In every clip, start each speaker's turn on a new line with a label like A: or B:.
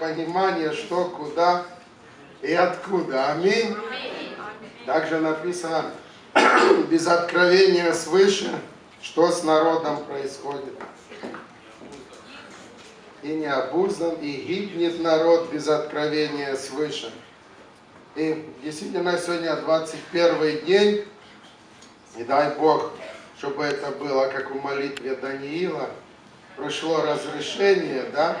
A: понимание, что, куда и откуда. Аминь. Также написано, без откровения свыше, что с народом происходит. И не обуздан, и гибнет народ без откровения свыше. И действительно сегодня 21 день, и дай Бог, чтобы это было, как в молитве Даниила, пришло разрешение, да,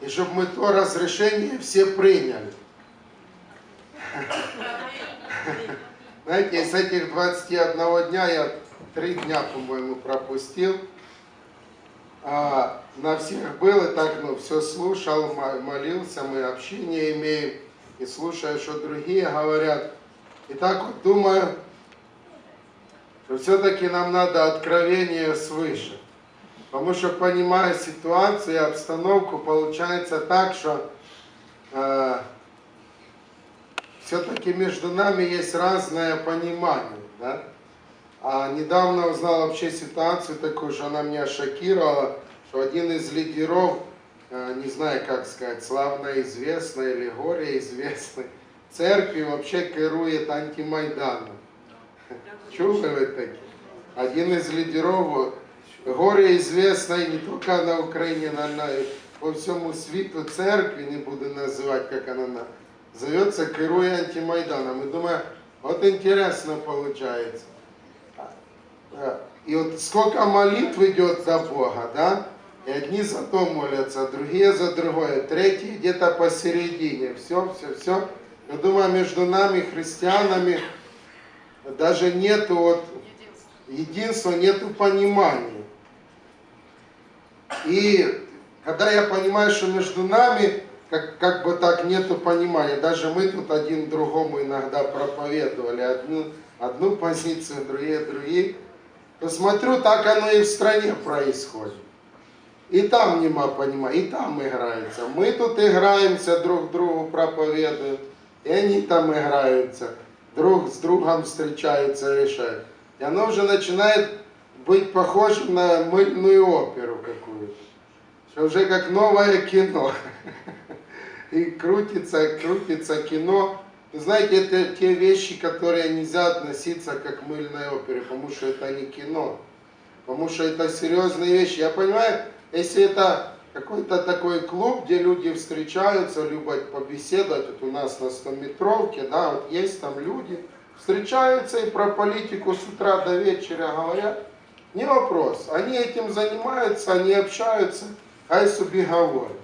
A: и чтобы мы то разрешение все приняли. Знаете, из этих 21 дня я три дня, по-моему, пропустил. А, на всех был и так, ну, все слушал, мо- молился, мы общение имеем, и слушаю, что другие говорят. И так вот думаю, что все-таки нам надо откровение свыше. Потому что, понимая ситуацию и обстановку, получается так, что все-таки между нами есть разное понимание. Да? А недавно узнал вообще ситуацию такую, что она меня шокировала, что один из лидеров, э, не знаю как сказать, славно известной или горе известной, церкви вообще керует антимайданом. Такие? Один из лидеров горе известной не только на Украине, и по всему світу церкви, не буду называть, как она на- зовется, керуя антимайданом. И думаю, вот интересно получается. И вот сколько молитв идет за Бога, да? И одни за то молятся, другие за другое, третьи где-то посередине. Все, все, все. Я думаю, между нами, христианами, даже нету вот единства, нету понимания. И когда я понимаю, что между нами как, как бы так нету понимания, даже мы тут один другому иногда проповедовали одну, одну позицию, другие другие, то смотрю, так оно и в стране происходит. И там нема понимания, и там играются. Мы тут играемся, друг другу проповедуем, и они там играются, друг с другом встречаются, решают. И оно уже начинает быть похожим на мыльную оперу какую-то. Что уже как новое кино. И крутится, крутится кино. Вы знаете, это те вещи, которые нельзя относиться как к мыльной опере, потому что это не кино. Потому что это серьезные вещи. Я понимаю, если это какой-то такой клуб, где люди встречаются, любят побеседовать, вот у нас на 100-метровке, да, вот есть там люди, встречаются и про политику с утра до вечера говорят, не вопрос. Они этим занимаются, они общаются, хай собі говорять.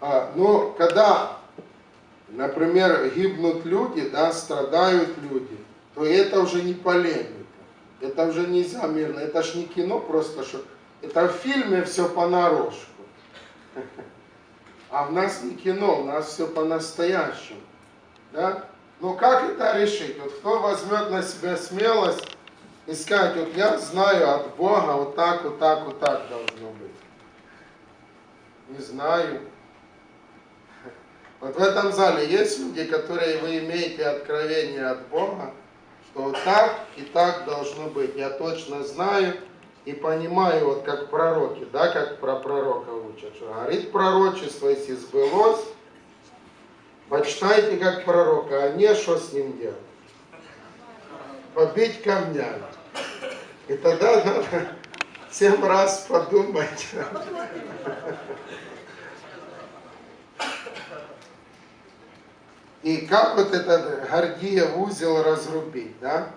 A: А, но когда, например, гибнут люди, да, страдают люди, то это уже не полемика. Это уже нельзя мирно. Это ж не кино просто, что это в фильме все понарошку. А в нас не кино, у нас все по-настоящему. Да? Но как это решить? Вот кто возьмет на себя смелость и сказать, вот я знаю от Бога, вот так, вот так, вот так должно быть. Не знаю. Вот в этом зале есть люди, которые вы имеете откровение от Бога, что вот так и так должно быть. Я точно знаю и понимаю, вот как пророки, да, как про пророка учат, что говорит пророчество, если сбылось, почитайте как пророка, а не что с ним делать. Побить камнями. И тогда надо семь раз подумать. И как вот этот Гордиев узел разрубить, да?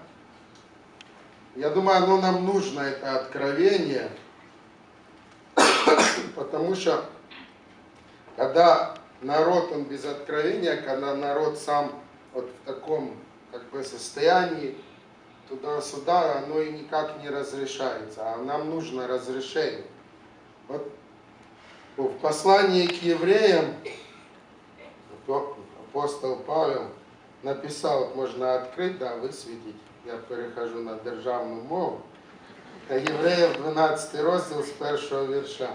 A: Я думаю, оно нам нужно, это откровение, потому что когда народ, он без откровения, когда народ сам вот в таком как бы состоянии, туда-сюда, оно и никак не разрешается, а нам нужно разрешение. Вот в послании к евреям апостол Павел написал, можно открыть, да, висвітіть, я перехожу на державну мову. Та Євреїв 12 розділ з першого вірша.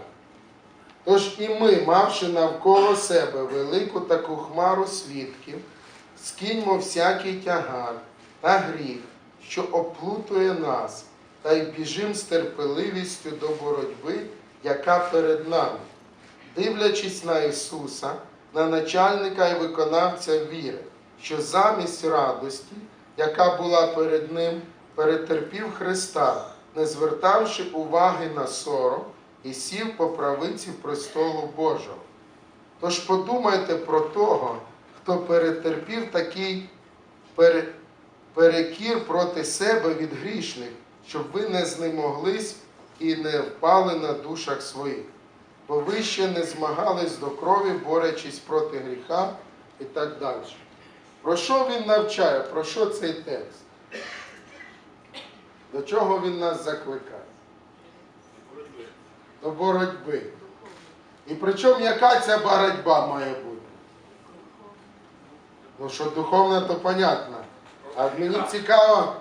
A: Тож і ми, мавши навколо себе велику таку хмару свідків, скиньмо всякий тягар та гріх, що оплутує нас, та й біжим з терпеливістю до боротьби, яка перед нами дивлячись на Ісуса, на начальника і виконавця віри, що замість радості, яка була перед Ним, перетерпів Христа, не звертавши уваги на сором, і сів по правиці престолу Божого. Тож подумайте про того, хто перетерпів такий пере, перекір проти себе від грішних, щоб ви не знемоглись і не впали на душах своїх. Бо ви ще не змагались до крові, борючись проти гріха і так далі. Про що він навчає? Про що цей текст? До чого він нас закликає? До боротьби. І причому яка ця боротьба має бути? Ну що духовна, то понятно. А мені цікаво,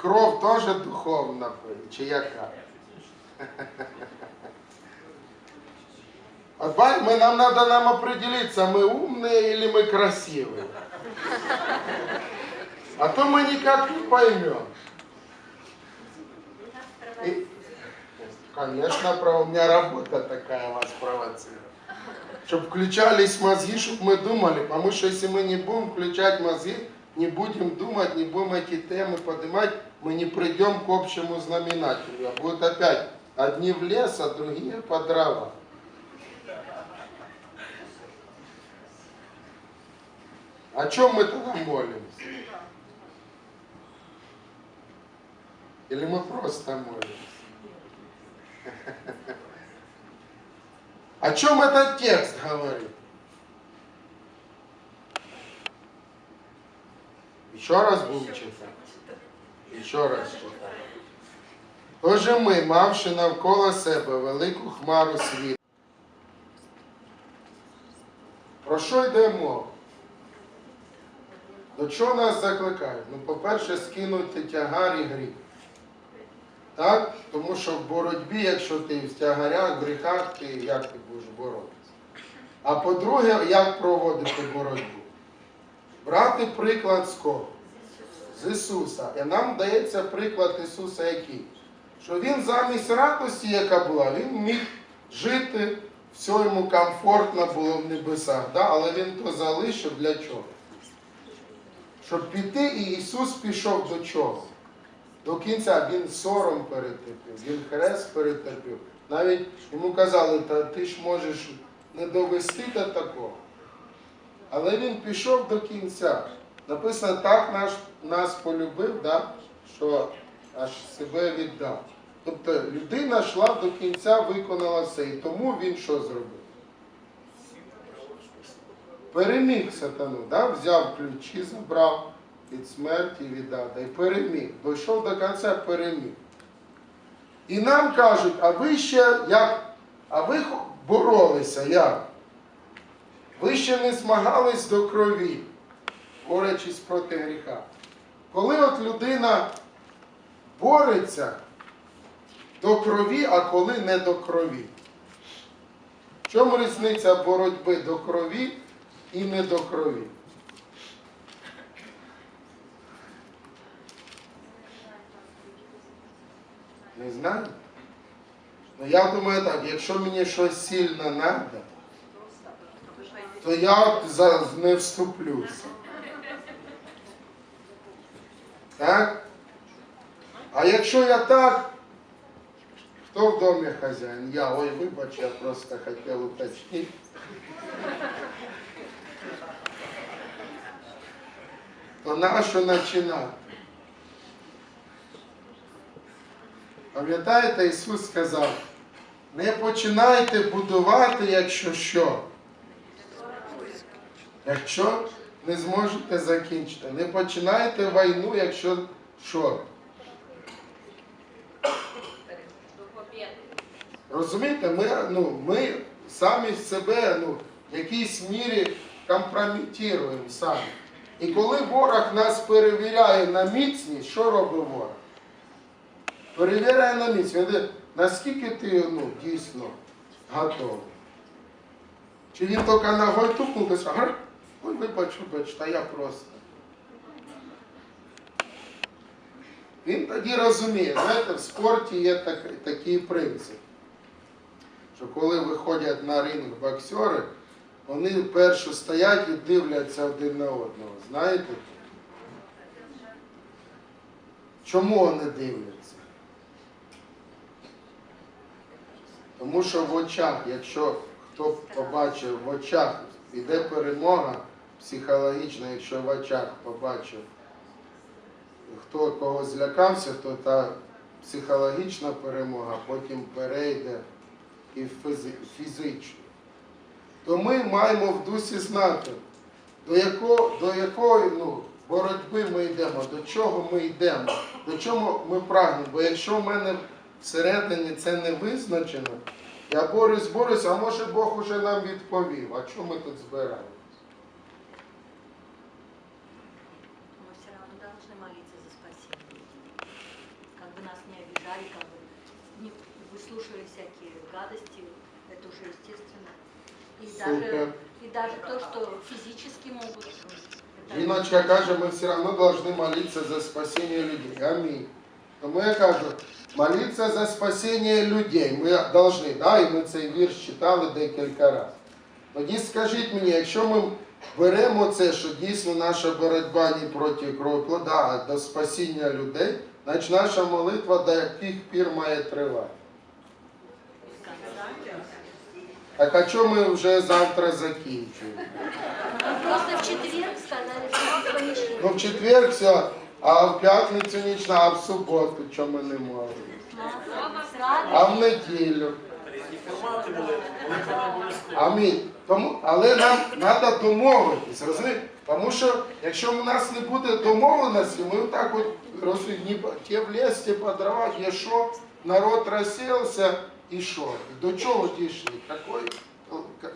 A: кров теж духовна чи яка? От мы, нам надо нам определиться, мы умные или мы красивые. А то мы никак не поймем. И, конечно, про, у меня работа такая вас провоцирует. Чтобы включались мозги, чтобы мы думали. Потому что если мы не будем включать мозги, не будем думать, не будем эти темы поднимать, мы не придем к общему знаменателю. А будут опять одни в лес, а другие по дрова. О чем мы тогда молимся? Или мы просто молимся? О чем этот текст говорит? Еще раз будем читать. Еще раз читати. Тож ми, мавши навколо себе велику хмару світу. Про що йде мова? До чого нас закликають? Ну, по-перше, скинути тягар і гріх. Так? Тому що в боротьбі, якщо ти в тягарях, в гріхах, ти як ти будеш боротися? А по-друге, як проводити боротьбу? Брати приклад з кого? З Ісуса. І нам дається приклад Ісуса який? Що Він замість радості, яка була, Він міг жити, все йому комфортно було в небесах. Да? Але Він то залишив для чого? Щоб піти, і Ісус пішов до чого? До кінця він сором перетерпів, він хрест перетерпів. Навіть йому казали, та ти ж можеш не довести до такого. Але він пішов до кінця. Написано, так наш, нас полюбив, да? що аж себе віддав. Тобто людина йшла до кінця, виконала все. І тому він що зробив? Переміг сатану, да? взяв ключі, забрав від смерті від ада і переміг. Дійшов до кінця, переміг. І нам кажуть, а ви ще як? А ви боролися як? Ви ще не змагались до крові, борючись проти гріха. Коли от людина бореться до крові, а коли не до крові. В чому різниця боротьби до крові і не до крові? Не знаю. Ну я думаю так, якщо мені щось сильно треба, то я за, не вступлюся. Так? А якщо я так, хто в домі хазяїн? Я, ой, вибач, я просто хотів уточнити. То нащо починати? Пам'ятаєте, Ісус сказав, не починайте будувати, якщо що. Якщо не зможете закінчити. Не починайте війну, якщо що. Розумієте, ми, ну, ми самі себе ну, в якійсь мірі компрометуємо самі. І коли ворог нас перевіряє на міцність, що робить ворог? Перевіряє на міцність. Наскільки ти ну, дійсно готовий. Чи він тільки ногою тупнув, і ой, вибач, вибач, та я просто. Він тоді розуміє, знаєте, в спорті є так, такий принцип, що коли виходять на ринг боксери, вони перше стоять і дивляться один на одного. Знаєте? Чому вони дивляться? Тому що в очах, якщо хто побачив в очах, іде перемога психологічна, якщо в очах побачив, хто кого злякався, то та психологічна перемога потім перейде і в фізичну. То ми маємо в дусі знати, до якого, до якої ну, боротьби ми йдемо, до чого ми йдемо, до чого ми прагнемо. Бо якщо в мене всередині це не визначено, я борюсь, борюсь, а може Бог уже нам відповів. А чому ми тут збираємось?
B: Мы все равно должны молиться за спасение. Как бы нас не обижали, как бы не выслушивали всякие гадости, это уже естественно. И
A: Супер.
B: даже, и даже то, что физически могут. это-
A: Жіночка каже, ми все одно повинні молитися за спасіння людей. Амінь. Тому я кажу, молитися за спасіння людей. Ми повинні, да, і ми цей вірш читали декілька разів. Тоді скажіть мені, якщо ми беремо це, що дійсно наша боротьба не проти крові плода, а до спасіння людей, значить наша молитва до яких пір має тривати. Так а чому ми вже завтра закінчуємо?
B: Просто в четверг сказали, мы в помещении.
A: Ну, в четвер все, а в п'ятницю нічна, а в суботу не можемо? А в неділю. Амінь. Тому, але нам треба домовитись, розумієте? Тому що якщо у нас не буде домовленості, ми так от розуміємо, ті в ліс, ті по дровах, є що, народ розсівся і що? До чого дійшли? Какой,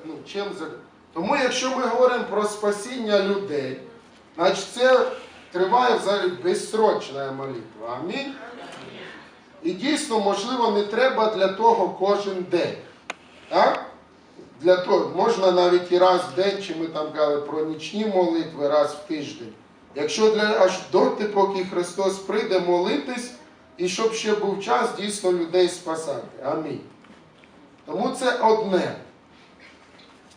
A: ну, чим. Тому якщо ми говоримо про спасіння людей, значить це триває взагалі безсрочна молитва. Амінь. І дійсно, можливо, не треба для того кожен день. Так? Для того можна навіть і раз в день, чи ми там казали про нічні молитви раз в тиждень. Якщо для аж доти, поки Христос прийде молитись, і щоб ще був час дійсно людей спасати. Амінь. Тому це одне.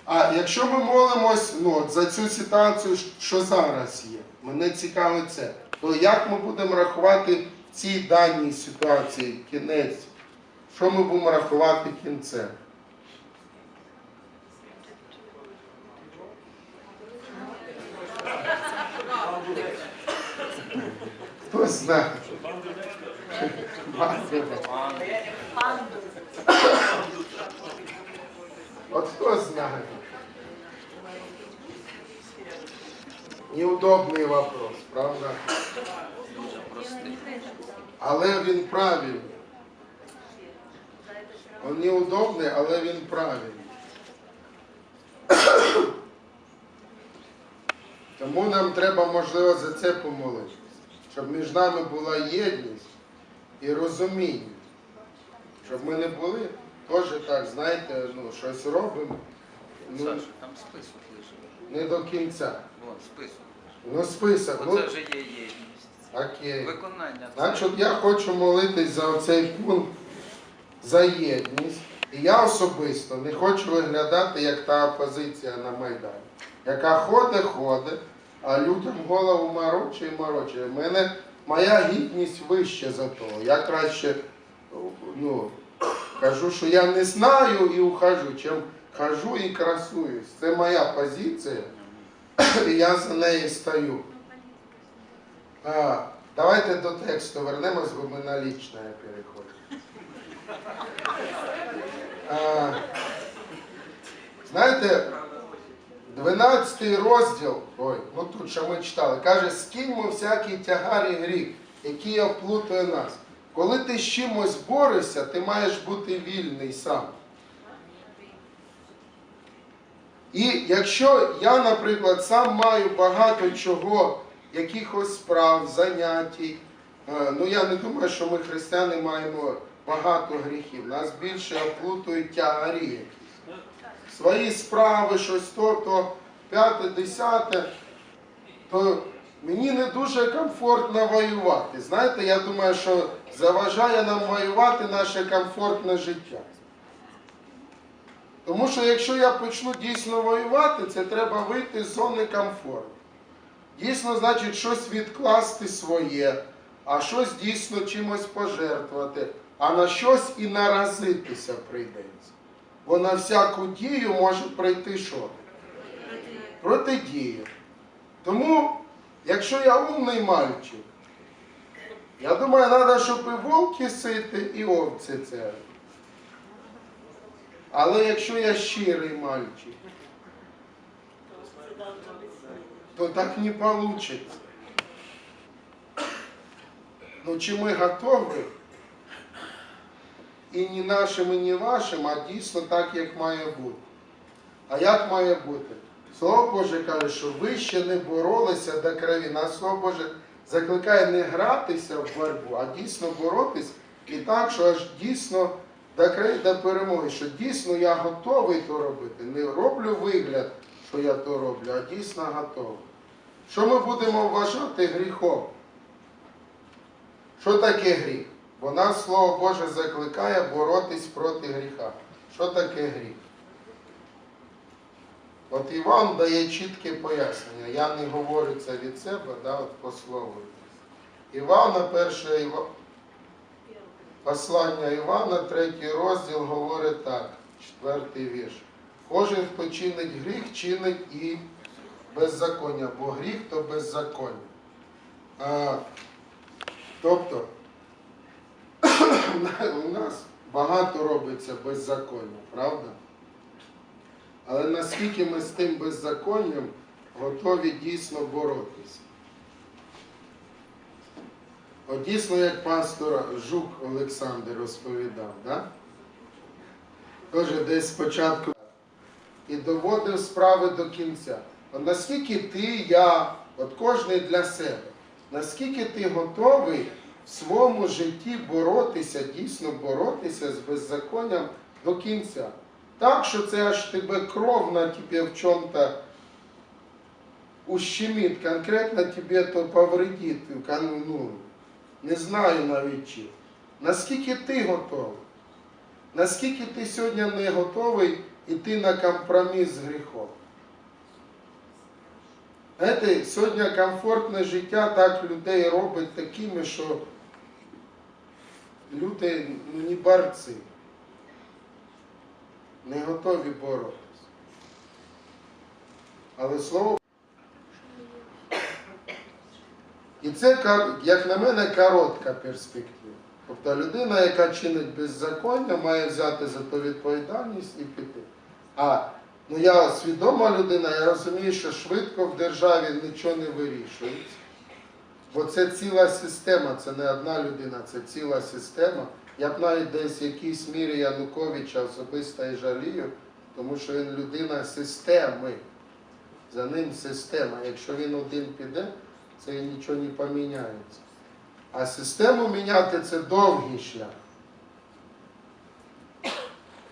A: А якщо ми молимось ну, за цю ситуацію, що зараз є, мене цікавить це, то як ми будемо рахувати в цій даній ситуації кінець? Що ми будемо рахувати кінцем? Хто знає? От хто знає? Неудобний вопрос, правда? Але він правильний. Він неудобний, але він правильний. Тому нам треба, можливо, за це помолитися, щоб між нами була єдність і розуміння. Щоб ми не були теж так, знаєте, ну, щось робимо ну, не до кінця.
C: Вон список.
A: Ну, список, ну,
C: Оце вже є єдність.
A: окей.
C: Виконання.
A: Значить, я хочу молитись за оцей пункт за єдність. І я особисто не хочу виглядати як та опозиція на Майдані, яка ходить, ходить, а людям голову морочить. У мене моя гідність вища за того. Я краще ну, кажу, що я не знаю і ухожу, чим хожу і красуюсь. Це моя позиція, і я за неї стою. А, давайте до тексту вернемось, бо ми на лічне переходимо. Знаєте, 12 розділ, ой, ну тут що ми читали, каже, скиньмо всякий тягар і гріх, який оплутує нас. Коли ти з чимось борешся, ти маєш бути вільний сам. І якщо я, наприклад, сам маю багато чого, якихось справ, заняттій, е, ну я не думаю, що ми християни маємо багато гріхів. Нас більше оплутують тягарі. Свої справи, щось то, то п'яте, десяте, то мені не дуже комфортно воювати. Знаєте, я думаю, що заважає нам воювати наше комфортне життя. Тому що якщо я почну дійсно воювати, це треба вийти з зони комфорту. Дійсно, значить, щось відкласти своє, а щось дійсно чимось пожертвувати, а на щось і наразитися прийдеться. Бо на всяку дію може прийти що? Протидія. Тому, якщо я умний мальчик, я думаю, треба, щоб і вовки сити, і овці це. Але якщо я щирий мальчик, то так не вийде. Ну чи ми готові? І не нашим, і не вашим, а дійсно так, як має бути. А як має бути? Слово Боже каже, що ви ще не боролися до крові. Нас Слово Боже закликає не гратися в боротьбу, а дійсно боротись і так, що аж дійсно до крові, до перемоги, що дійсно я готовий то робити. Не роблю вигляд, що я то роблю, а дійсно готовий. Що ми будемо вважати гріхом? Що таке гріх? Бо нас Слово Боже закликає боротись проти гріха. Що таке гріх? От Іван дає чітке пояснення. Я не говорю це від себе, да, от по слову. Івана, перше Іва... послання Івана, третій розділ говорить так, четвертий вірш. Кожен, хто чинить гріх, чинить і беззаконня, бо гріх то беззаконня. А, тобто, у нас багато робиться беззаконня, правда? Але наскільки ми з тим беззаконням готові дійсно боротися? Дійсно, як пастор Жук Олександр розповідав, да? Теж десь спочатку і доводив справи до кінця. От наскільки ти, я, от кожний для себе, наскільки ти готовий в своєму житті боротися, дійсно боротися з беззаконням до кінця? Так, що це аж тебе кров на тебе в чем-то ущемит, конкретно тебе то повредит, кон- ну, не знаю навіть чи. Наскільки ти готовий? Наскільки ти сьогодні не готовий йти на компроміс з гріхом? Знаєте, сьогодні комфортне життя так людей робить такими, що люди ну, не борці не готові боротися. Але слово. І це, як на мене, коротка перспектива. Тобто людина, яка чинить беззаконня, має взяти за то відповідальність і піти. А ну я свідома людина, я розумію, що швидко в державі нічого не вирішується. Бо це ціла система, це не одна людина, це ціла система. Я б навіть десь в якійсь мірі Януковича особисто і жалію, тому що він людина системи. За ним система. Якщо він один піде, це нічого не поміняється. А систему міняти це довгий шлях.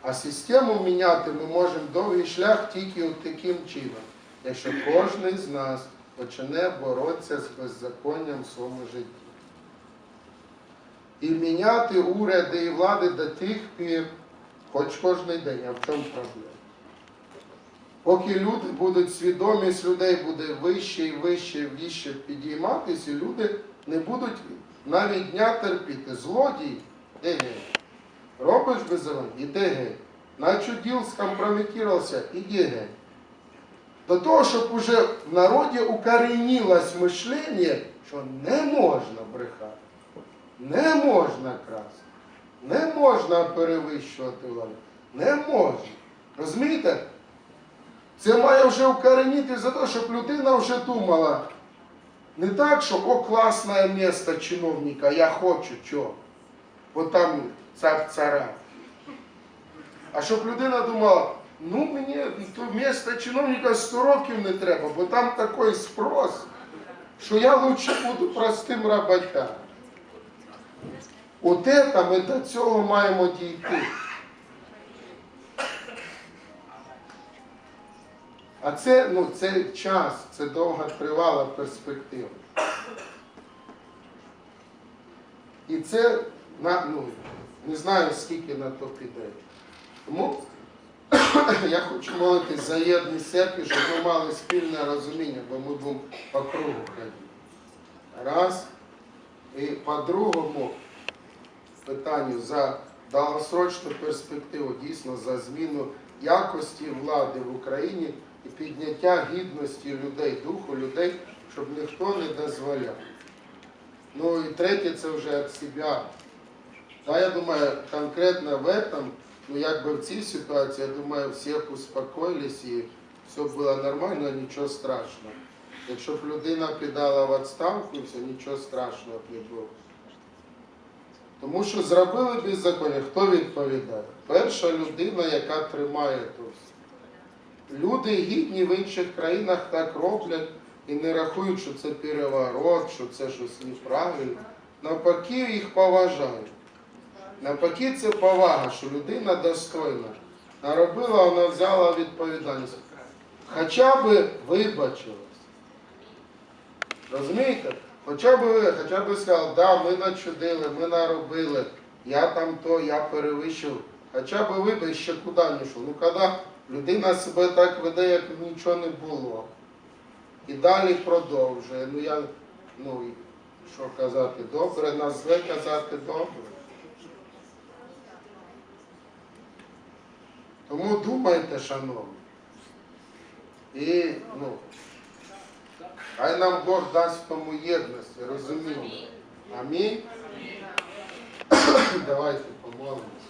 A: А систему міняти ми можемо довгий шлях тільки от таким чином, якщо кожен з нас почне боротися з беззаконням в своєму житті. І міняти уряди і влади до тих пір, хоч кожен день, а в чому проблема? Поки люди будуть, свідомість людей буде вище і вище, і вище підійматися, і люди не будуть навіть дня терпіти. Злодій, де геть. Робиш беззаконня, іде геть. Наче діл скомпрометувався, іди геть. До того, щоб уже в народі укоренилось мишлення, що не можна брехати, не можна красти, не можна перевищувати владу, не можна. Розумієте? Це має вже укоренити за те, щоб людина вже думала. Не так, що о, класне місце чиновника, я хочу чого. Бо там цар цара. А щоб людина думала, ну мені то місце чиновника 100 років не треба, бо там такий спрос, що я лучше буду простим роботягом. От це ми до цього маємо дійти. А це, ну, це час, це довга тривала перспектива. І це на, ну, не знаю, скільки на то піде. Тому я хочу молитись за єдність церкви, щоб ми мали спільне розуміння, бо ми будемо по кругу ходити. Раз. І по-другому питанню за довгосрочну перспективу, дійсно за зміну якості влади в Україні і підняття гідності людей, духу людей, щоб ніхто не дозволяв. Ну і третє, це вже від себе. Да, я думаю, конкретно в этом, ну якби в цій ситуації, я думаю, всіх успокоїлись і все було нормально, нічого страшного. Якщо б людина підала в відставку, все, нічого страшного б не було. Тому що зробили беззаконня, хто відповідає? Перша людина, яка тримає то все. Люди гідні в інших країнах так роблять і не рахують, що це переворот, що це щось неправильно. Навпаки, їх поважають. Навпаки, це повага, що людина достойна. Наробила, вона взяла відповідальність. Хоча б вибачилась. Розумієте? Хоча б ви, хоча б сказав, да, ми начудили, ми наробили, я там то, я перевищив. Хоча б ви ще куди не йшов. Ну коли людина себе так веде, як нічого не було. І далі продовжує. Ну я, ну що казати, добре, на зле казати добре. Тому думайте, шановні. І, ну, хай нам Бог дасть в тому єдності, розуміння. Амінь. Давайте помолимося.